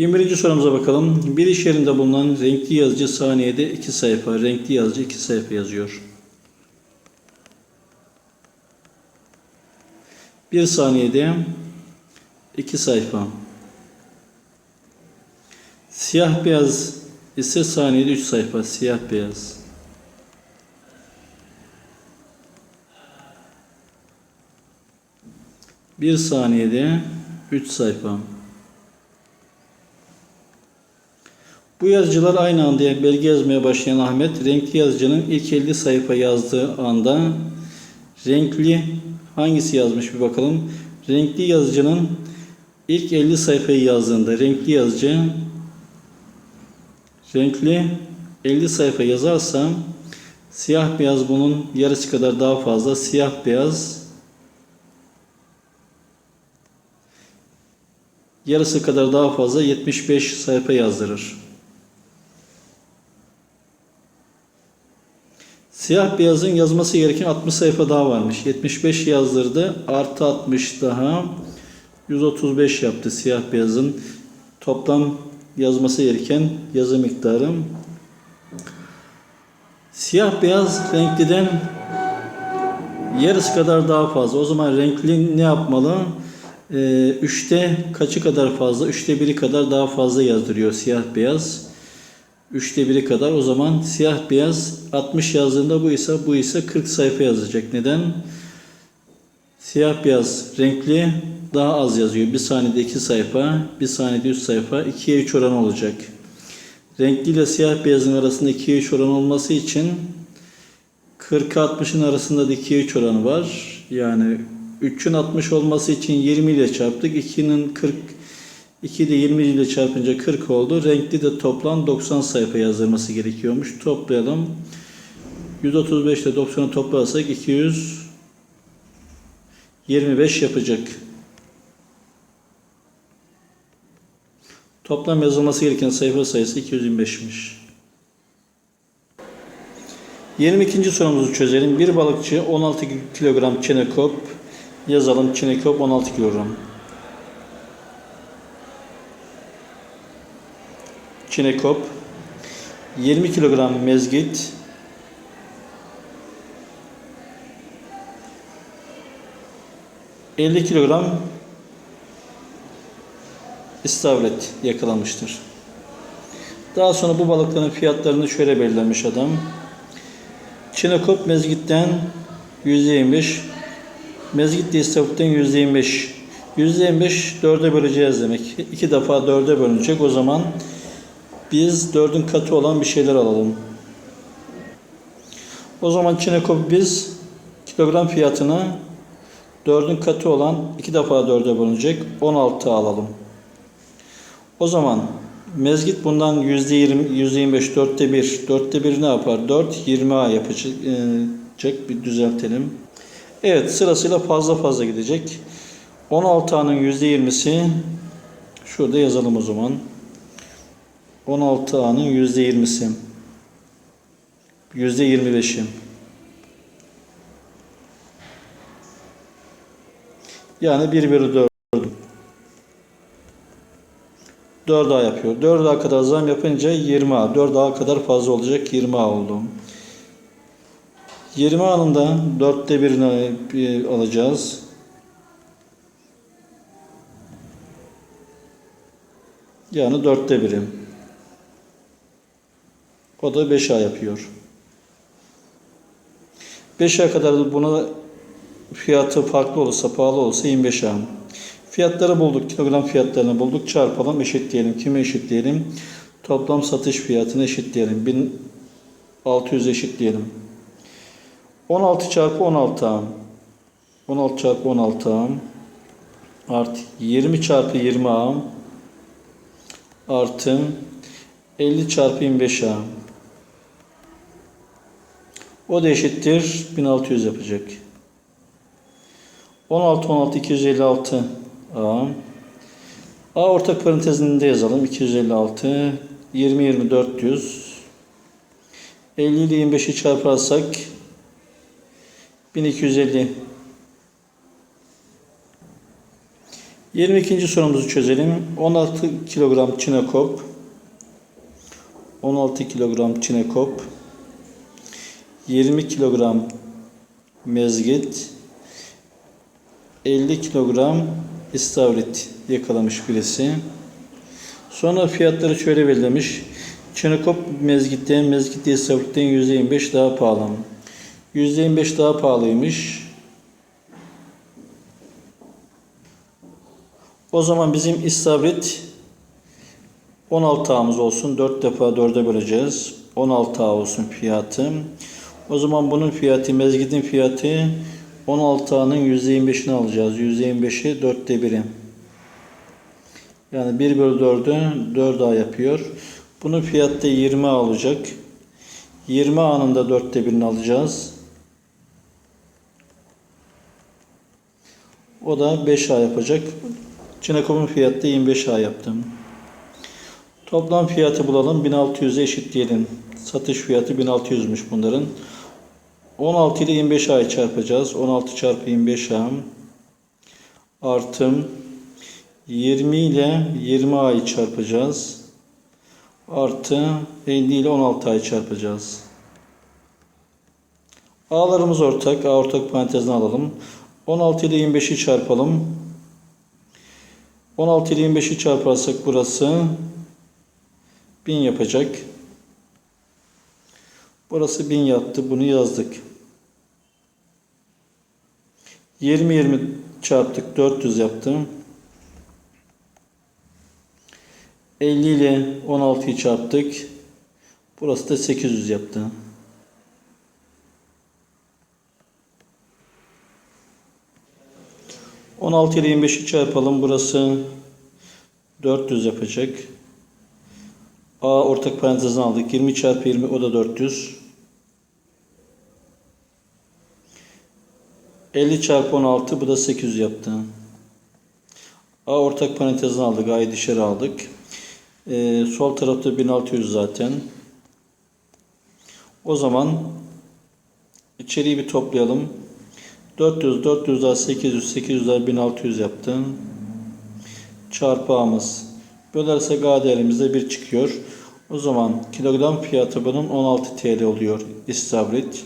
21. sorumuza bakalım. Bir iş yerinde bulunan renkli yazıcı saniyede 2 sayfa, renkli yazıcı 2 sayfa yazıyor. Bir saniyede 2 sayfa. Siyah beyaz ise saniyede 3 sayfa. Siyah beyaz. Bir saniyede 3 sayfa. Bu yazıcılar aynı anda belge yazmaya başlayan Ahmet, renkli yazıcının ilk 50 sayfa yazdığı anda renkli hangisi yazmış bir bakalım. Renkli yazıcının ilk 50 sayfayı yazdığında renkli yazıcı renkli 50 sayfa yazarsam siyah beyaz bunun yarısı kadar daha fazla. Siyah beyaz yarısı kadar daha fazla 75 sayfa yazdırır. Siyah beyazın yazması gereken 60 sayfa daha varmış. 75 yazdırdı. Artı 60 daha 135 yaptı siyah beyazın. Toplam yazması gereken yazı miktarı. Siyah beyaz renkliden yarısı kadar daha fazla. O zaman renkli ne yapmalı? Ee, üçte kaçı kadar fazla? Üçte biri kadar daha fazla yazdırıyor siyah beyaz. Üçte biri kadar. O zaman siyah beyaz 60 yazdığında bu ise bu ise 40 sayfa yazacak. Neden? Siyah beyaz renkli daha az yazıyor. Bir saniyede 2 sayfa, bir saniyede 3 sayfa, 2'ye 3 oran olacak. Renkli ile siyah beyazın arasında 2'ye 3 oran olması için 40'a 60'ın arasında da 2'ye 3 oranı var. Yani 3'ün 60 olması için 20 ile çarptık. 2'nin 40 2 de 20 ile çarpınca 40 oldu. Renkli de toplam 90 sayfa yazdırması gerekiyormuş. Toplayalım. 135 ile 90'ı toplarsak 225 yapacak. Toplam yazılması gereken sayfa sayısı 225'miş. 22. sorumuzu çözelim. Bir balıkçı 16 kilogram çenekop yazalım. Çenekop 16 kilogram. Çinekop 20 kilogram mezgit ...50 kilogram... ...istavret yakalamıştır. Daha sonra bu balıkların fiyatlarını şöyle belirlemiş adam. Çinekop mezgitten %25... ...mezgit de istavretten %25... %25 dörde böleceğiz demek. İki defa dörde bölünecek. O zaman biz dördün katı olan bir şeyler alalım. O zaman çinekopu biz kilogram fiyatına dördün katı olan iki defa dörde bölünecek 16 alalım. O zaman mezgit bundan yüzde yirmi, yüzde yirmi beş, dörtte bir. Dörtte bir ne yapar? Dört, yirmi A yapacak. Bir düzeltelim. Evet sırasıyla fazla fazla gidecek. 16 A'nın yüzde yirmisi şurada yazalım o zaman. 16 A'nın %20'si. %25'i. Yani 1 bölü 4. 4 A yapıyor. 4 A kadar zam yapınca 20 A. 4 A kadar fazla olacak. 20 A oldu. 20 A'nın da 4'te 1'ini alacağız. Yani 4'te 1'i. O da 5A yapıyor. 5A kadar buna fiyatı farklı olursa, pahalı olursa 25A. Fiyatları bulduk. Kilogram fiyatlarını bulduk. Çarpalım, eşitleyelim. Kime eşitleyelim? Toplam satış fiyatını eşitleyelim. 1600 eşitleyelim. 16 çarpı 16A. 16 çarpı 16A. Artı 20 çarpı 20A. Artı 50 çarpı 25A. O da eşittir 1600 yapacak. 16 16 256 A. A ortak parantezinde yazalım. 256 20 20 400 50 ile 25'i çarparsak 1250 22. sorumuzu çözelim. 16 kilogram çinekop 16 kilogram çinekop 20 kilogram mezgit 50 kilogram istavrit yakalamış birisi. Sonra fiyatları şöyle belirlemiş. Çinekop mezgitten, mezgit istavritten %25 daha pahalı. %25 daha pahalıymış. O zaman bizim istavrit 16 ağımız olsun. 4 defa 4'e böleceğiz. 16 ağ olsun fiyatı. O zaman bunun fiyatı, mezgidin fiyatı 16 ağının %25'ini alacağız. %25'i 4'te 1'i. Yani 1 bölü 4'ü 4 ağ yapıyor. Bunun fiyatı da 20 ağ olacak. 20 ağının da 4'te 1'ini alacağız. O da 5 ağ yapacak. Çinekop'un fiyatı da 25 ağ yaptım. Toplam fiyatı bulalım. 1600'e eşit diyelim. Satış fiyatı 1600'müş bunların. 16 ile 25 ay çarpacağız. 16 çarpı 25 ay artım 20 ile 20 ay çarpacağız. Artı 50 ile 16 ay çarpacağız. A'larımız ortak. A ortak parantezine alalım. 16 ile 25'i çarpalım. 16 ile 25'i çarparsak burası 1000 yapacak. Burası 1000 yaptı. Bunu yazdık. 20 20 çarptık 400 yaptı. 50 ile 16'yı çarptık. Burası da 800 yaptı. On altı ile 25'i çarpalım. Burası 400 yapacak. A ortak parantezini aldık. 20 çarpı 20 o da 400. 50 çarpı 16 bu da 800 yaptı. A ortak parantezini aldık. A'yı dışarı aldık. Ee, sol tarafta 1600 zaten. O zaman içeriği bir toplayalım. 400, 400 daha 800, 800 daha 1600 yaptı. Çarpı A'mız. Bölersek A değerimizde 1 çıkıyor. O zaman kilogram fiyatı bunun 16 TL oluyor istavrit.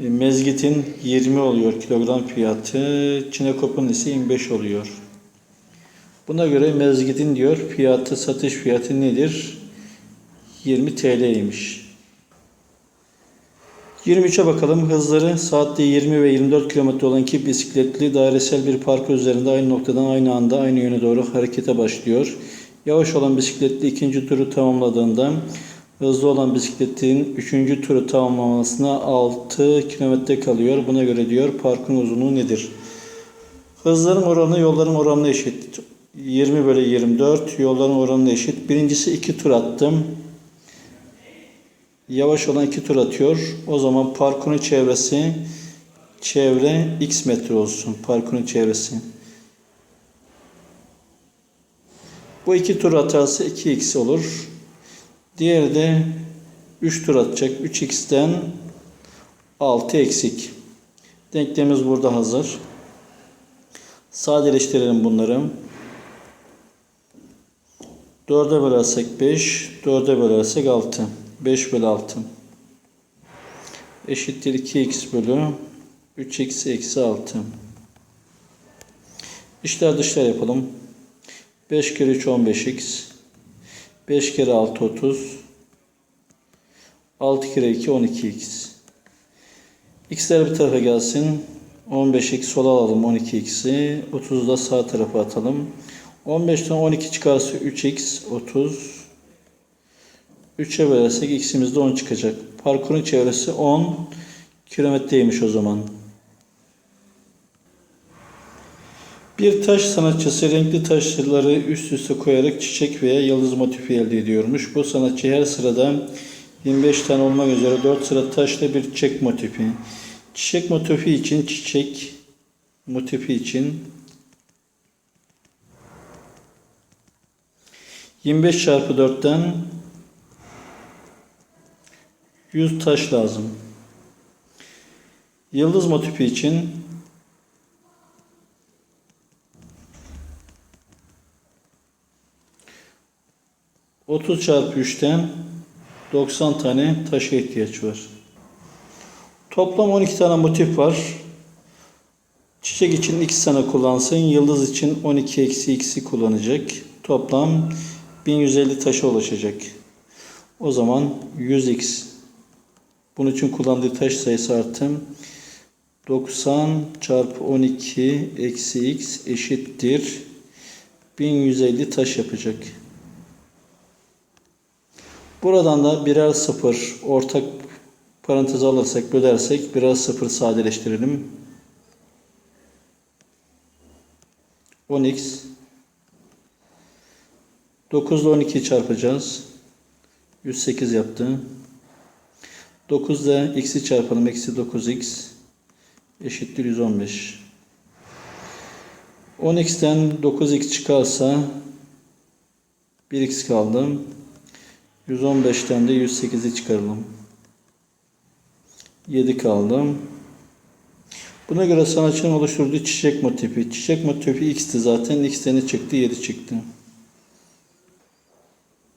E, Mezgit'in 20 oluyor kilogram fiyatı. Çinekop'un ise 25 oluyor. Buna göre mezgidin diyor fiyatı satış fiyatı nedir? 20 TL'ymiş. 23'e bakalım. Hızları saatte 20 ve 24 km olan iki bisikletli dairesel bir park üzerinde aynı noktadan aynı anda aynı yöne doğru harekete başlıyor. Yavaş olan bisikletli ikinci turu tamamladığında hızlı olan bisikletin üçüncü turu tamamlamasına 6 km kalıyor. Buna göre diyor parkın uzunluğu nedir? Hızların oranı yolların oranına eşit. 20 bölü 24 yolların oranına eşit. Birincisi 2 tur attım. Yavaş olan 2 tur atıyor. O zaman parkurun çevresi çevre x metre olsun. Parkurun çevresi. Bu iki tur atarsa 2x olur. Diğeri de 3 tur atacak. 3x'ten 6 eksik. Denklemimiz burada hazır. Sadeleştirelim bunları. 4'e bölersek 5, 4'e bölersek 6. 5 bölü 6. Eşittir 2x bölü 3x eksi 6. İşler dışlar yapalım. 5 kere 3 15x. 5 kere 6 30. 6 kere 2 12x. X'ler bir tarafa gelsin. 15x sola alalım 12x'i. 30'u da sağ tarafa atalım. 15'ten 12 çıkarsa 3x 30. 3'e bölersek x'imiz de 10 çıkacak. Parkurun çevresi 10 kilometreymiş o zaman. Bir taş sanatçısı renkli taşları üst üste koyarak çiçek veya yıldız motifi elde ediyormuş. Bu sanatçı her sırada 25 tane olmak üzere 4 sıra taşla bir çiçek motifi. Çiçek motifi için çiçek motifi için 25 çarpı 4'ten 100 taş lazım. Yıldız motifi için 30 çarpı 3'ten 90 tane taşa ihtiyaç var. Toplam 12 tane motif var. Çiçek için 2 tane kullansın. Yıldız için 12 eksi x'i kullanacak. Toplam 1150 taşa ulaşacak. O zaman 100x. Bunun için kullandığı taş sayısı artım. 90 çarpı 12 eksi x eşittir. 1150 taş yapacak. Buradan da birer sıfır ortak parantez alırsak bölersek birer sıfır sadeleştirelim. 10x 9 ile 12'yi çarpacağız. 108 yaptı. 9 ile x'i çarpalım. Eksi 9x eşittir 115. 10x'ten 9x çıkarsa 1x kaldı. 115'ten de 108'i çıkaralım. 7 kaldı. Buna göre sanatçının oluşturduğu çiçek motifi. Çiçek motifi x'ti zaten. x'ten çıktı? 7 çıktı.